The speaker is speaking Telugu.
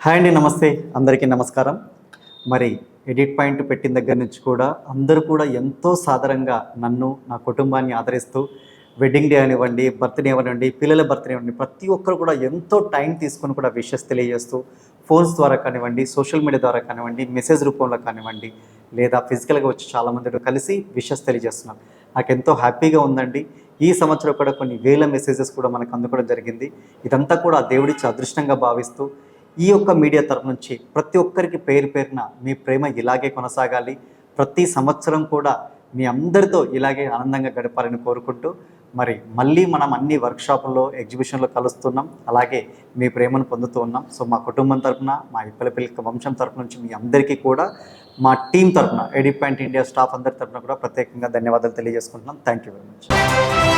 హాయ్ అండి నమస్తే. అందరికీ నమస్కారం. మరి ఎడిట్ పాయింట్ పెట్టిన దగ్గర నుంచి కూడా అందరూ కూడా ఎంతో సాధారణంగా నన్ను నా కుటుంబాన్ని ఆదరిస్తూ వెడ్డింగ్ డే అనివ్వండి బర్త్డే అవ్వనివ్వండి పిల్లల బర్త్డే అనివ్వండి ప్రతి ఒక్కరు కూడా ఎంతో టైం తీసుకొని కూడా విషెస్ తెలియజేస్తూ ఫోన్స్ ద్వారా కానివ్వండి సోషల్ మీడియా ద్వారా కానివ్వండి మెసేజ్ రూపంలో కానివ్వండి లేదా ఫిజికల్గా వచ్చి చాలామంది కలిసి విషెస్ తెలియజేస్తున్నారు నాకు ఎంతో హ్యాపీగా ఉందండి. ఈ సంవత్సరం కూడా కొన్ని వేల మెసేజెస్ కూడా మనకు అందుకోవడం జరిగింది. ఇదంతా కూడా దేవుడిచ్చి అదృష్టంగా భావిస్తూ ఈ యొక్క మీడియా తరపు నుంచి ప్రతి ఒక్కరికి పేరు పేరున మీ ప్రేమ ఇలాగే కొనసాగాలి. ప్రతి సంవత్సరం కూడా మీ అందరితో ఇలాగే ఆనందంగా గడపాలని కోరుకుంటూ మరి మళ్ళీ మనం అన్ని వర్క్షాపుల్లో ఎగ్జిబిషన్లో కలుస్తున్నాం. అలాగే మీ ప్రేమను పొందుతూ ఉన్నాం. సో మా కుటుంబం తరఫున మా ఇప్పల వంశం తరఫు నుంచి మీ అందరికీ కూడా మా టీం తరఫున ఎడిపాయింట్ ఇండియా స్టాఫ్ అందరి తరపున కూడా ప్రత్యేకంగా ధన్యవాదాలు తెలియజేసుకుంటున్నాం. Thank you very much.